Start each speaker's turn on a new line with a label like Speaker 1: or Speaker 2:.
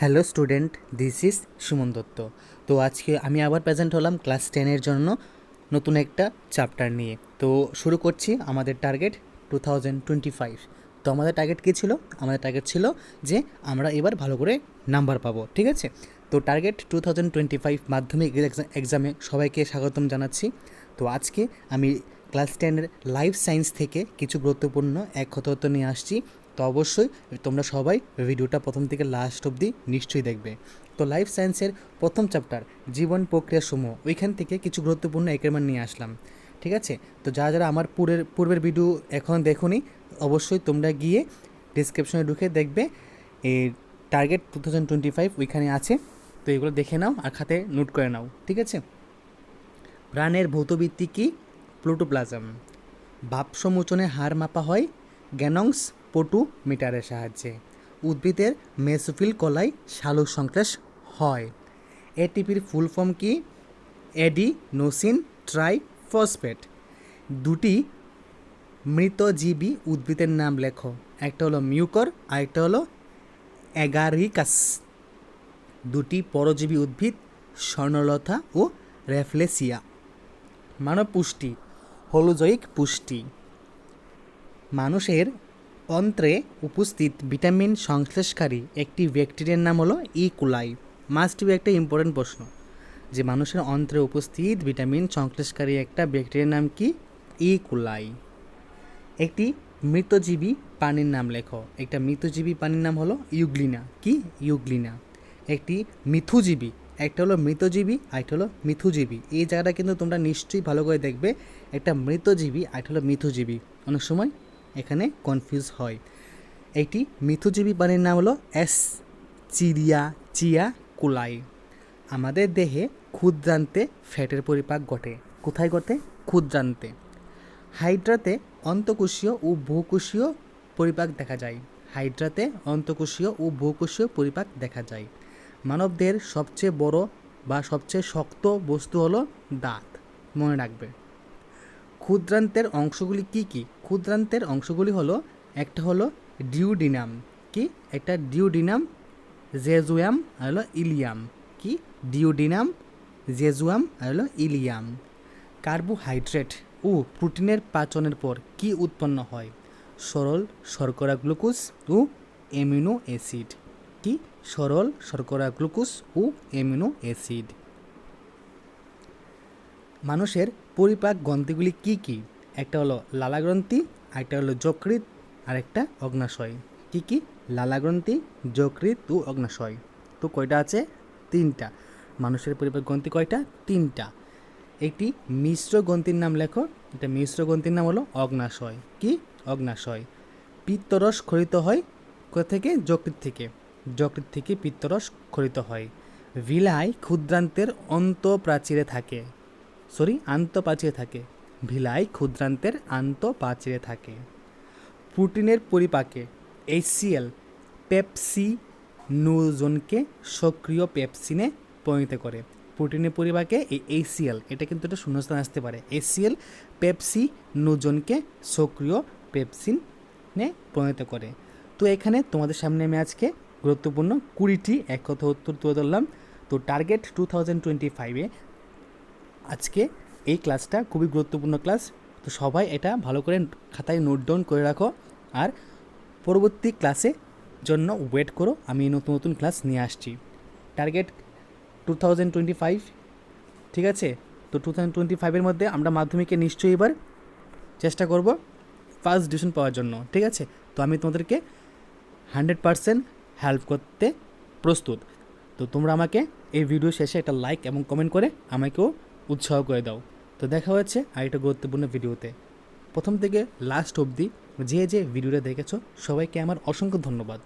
Speaker 1: Hello student, this is Suman Dutta. তো আজকে আমি আবার প্রেজেন্ট হলাম ক্লাস টেনের জন্য নতুন একটা চ্যাপ্টার নিয়ে। তো শুরু করছি আমাদের target two thousand twenty five. তো আমাদের টার্গেট কী ছিল? আমাদের টার্গেট ছিল যে আমরা এবার ভালো করে নাম্বার পাবো, ঠিক আছে? তো target two thousand twenty five মাধ্যমিক এক্সামে সবাইকে স্বাগতম জানাচ্ছি। তো আজকে আমি ক্লাস টেনের লাইফ সায়েন্স থেকে কিছু গুরুত্বপূর্ণ এক তথ্য নিয়ে আসছি। তো অবশ্যই তোমরা সবাই ভিডিওটা প্রথম থেকে লাস্ট অবধি নিশ্চয়ই দেখবে। তো লাইফ সায়েন্সের প্রথম চ্যাপ্টার জীবন প্রক্রিয়া সমূহ, ওইখান থেকে কিছু গুরুত্বপূর্ণ একেরমান নিয়ে আসলাম। ঠিক আছে? তো যারা যারা আমার পূর্বের পূর্বের ভিডিও এখন দেখোনি, অবশ্যই তোমরা গিয়ে ডিসক্রিপশনে ঢুকে দেখবে। এই target two thousand twenty five ওইখানে আছে। তো এগুলো দেখে নাও আর খাতে নোট করে নাও। ঠিক আছে? প্রাণের ভৌতভিত্তি কি? প্লুটোপ্লাজম ভাপ সমোচনে হার মাপা হয়। গ্যানংস পটু মিটারের সাহায্যে। উদ্ভিদের মেসোফিল কলাই সালোক সংশ্লেষ হয়। এটিপির ফুল ফর্ম কি? এডিনোসিন ট্রাই ফসফেট দুটি মৃতজীবী উদ্ভিদের নাম লেখো। একটা হলো মিউকর আর একটা হলো অ্যাগারিকাস। দুটি পরজীবী উদ্ভিদ, স্বর্ণলতা ও রেফলেসিয়া। মানব পুষ্টি হলোজয়িক পুষ্টি। মানুষের অন্ত্রে উপস্থিত ভিটামিন সংশ্লেষকারী একটি ব্যাকটেরিয়ার নাম হলো ই কুলাই মাস্ট বি একটা ইম্পর্টেন্ট প্রশ্ন। যে মানুষের অন্ত্রে উপস্থিত ভিটামিন সংশ্লেষকারী একটা ব্যাকটেরিয়ার নাম কি? ই কুলাই একটি মৃতজীবী প্রাণীর নাম লেখো। একটা মৃতজীবী প্রাণীর নাম হলো ইউগ্লিনা। কি? ইউগ্লিনা। একটি মিথুজীবী। একটা হলো মৃতজীবী আরেকটা হলো মিথুজীবী। এই জায়গাটা কিন্তু তোমরা নিশ্চয়ই ভালো করে দেখবে। একটা মৃতজীবী আরেকটা হলো মিথুজীবী। অনেক সময় এখানে কনফিউজ হয়। একটি মিথুজীবী প্রাণীর নাম হলো এস চিরিয়া চিয়া কুলাই। আমাদের দেহে ক্ষুদ্রান্তে ফ্যাটের পরিপাক ঘটে। কোথায় ঘটে? ক্ষুদ্রান্তে। হাইড্রাতে অন্তকোষীয় ও বহুকোষীয় পরিপাক দেখা যায়। হাইড্রাতে অন্তকোষীয় ও বহুকোষীয় পরিপাক দেখা যায়। মানবদের সবচেয়ে বড় বা সবচেয়ে শক্ত বস্তু হলো দাঁত। মনে রাখবে। ক্ষুদ্রান্তের অংশগুলি কি কি? ক্ষুদ্রান্তের অংশগুলি হলো, একটা হলো ডিউডিনাম, কি? একটা ডিউডিনাম জেজুয়াম, আর হলো ইলিয়াম, কি? ডিউডিনাম জেজুয়াম, আর হলো ইলিয়াম। কার্বোহাইড্রেট ও প্রোটিনের পাচনের পর কি উৎপন্ন হয়? সরল শর্করা গ্লুকোজ ও অ্যামিনো অ্যাসিড, কি? সরল শর্করা গ্লুকোজ ও অ্যামিনো অ্যাসিড। মানুষের পরিপাক গ্রন্থিগুলি কি কি? একটা হলো লালা গ্রন্থি আরেকটা হলো যকৃৎ আর একটা অগ্নাশয়। কি কি? লালা গ্রন্থি যকৃৎ ও অগ্নাশয়। তো কয়টা আছে? তিনটা। মানুষের পরিপাক গ্রন্থি কয়টা? তিনটা। একটি মিশ্র গ্রন্থির নাম লেখো। এটা মিশ্র গ্রন্থির নাম হলো অগ্নাশয়। কি? অগ্নাশয়। পিত্তরস খরিত হয় কোথা থেকে? যকৃৎ থেকে। যকৃৎ থেকে পিত্তরস খরিত হয়। ভিলাই ক্ষুদ্রান্তের অন্তঃপ্রাচীরে থাকে। সরি, আন্তঃপ্রাচীরে থাকে। ভিলাই ক্ষুদ্রান্তের আন্ত আন্তঃপ্রাচীরে থাকে। প্রোটিনের পরিপাকে এইচসিএল পেপসি নুজনকে সক্রিয় পেপসিনে পরিণত করে। প্রোটিনের পরিপাকে এই এইচসিএল এটা কিন্তু একটা শূন্যস্থান আসতে পারে। এইচসিএল পেপসি নুজনকে সক্রিয় পেপসিনে পরিণত করে। তো এখানে তোমাদের সামনে আমি আজকে গুরুত্বপূর্ণ কুড়িটি এক কথা উত্তর তুলে ধরলাম। তো টার্গেট টু থাউজেন্ড টোয়েন্টি ফাইভে আজকে এই ক্লাসটা খুবই গুরুত্বপূর্ণ ক্লাস। তো সবাই এটা ভালো করে খাতায় নোট ডাউন করে রাখো। আর পরবর্তী ক্লাসে জন্য ওয়েট করো, আমি নতুন নতুন ক্লাস নিয়ে আসছি। Target two thousand twenty five. ঠিক আছে? তো টু থাউজেন্ড টোয়েন্টি ফাইভের মধ্যে আমরা মাধ্যমিকে নিশ্চয়ই এবার চেষ্টা করব ফার্স্ট ডিভিশন পাওয়ার জন্য। ঠিক আছে? তো আমি তোমাদেরকে হান্ড্রেড পারসেন্ট হেল্প করতে প্রস্তুত। তো তোমরা আমাকে এই ভিডিও শেষে একটা লাইক এবং কমেন্ট করে আমাকেও উৎসাহ করে দাও। তো দেখা হচ্ছে আরেকটা গুরুত্বপূর্ণ ভিডিওতে। প্রথম থেকে লাস্ট অবধি যে যে ভিডিওটা দেখেছ, সবাইকে আমার অসংখ্য ধন্যবাদ।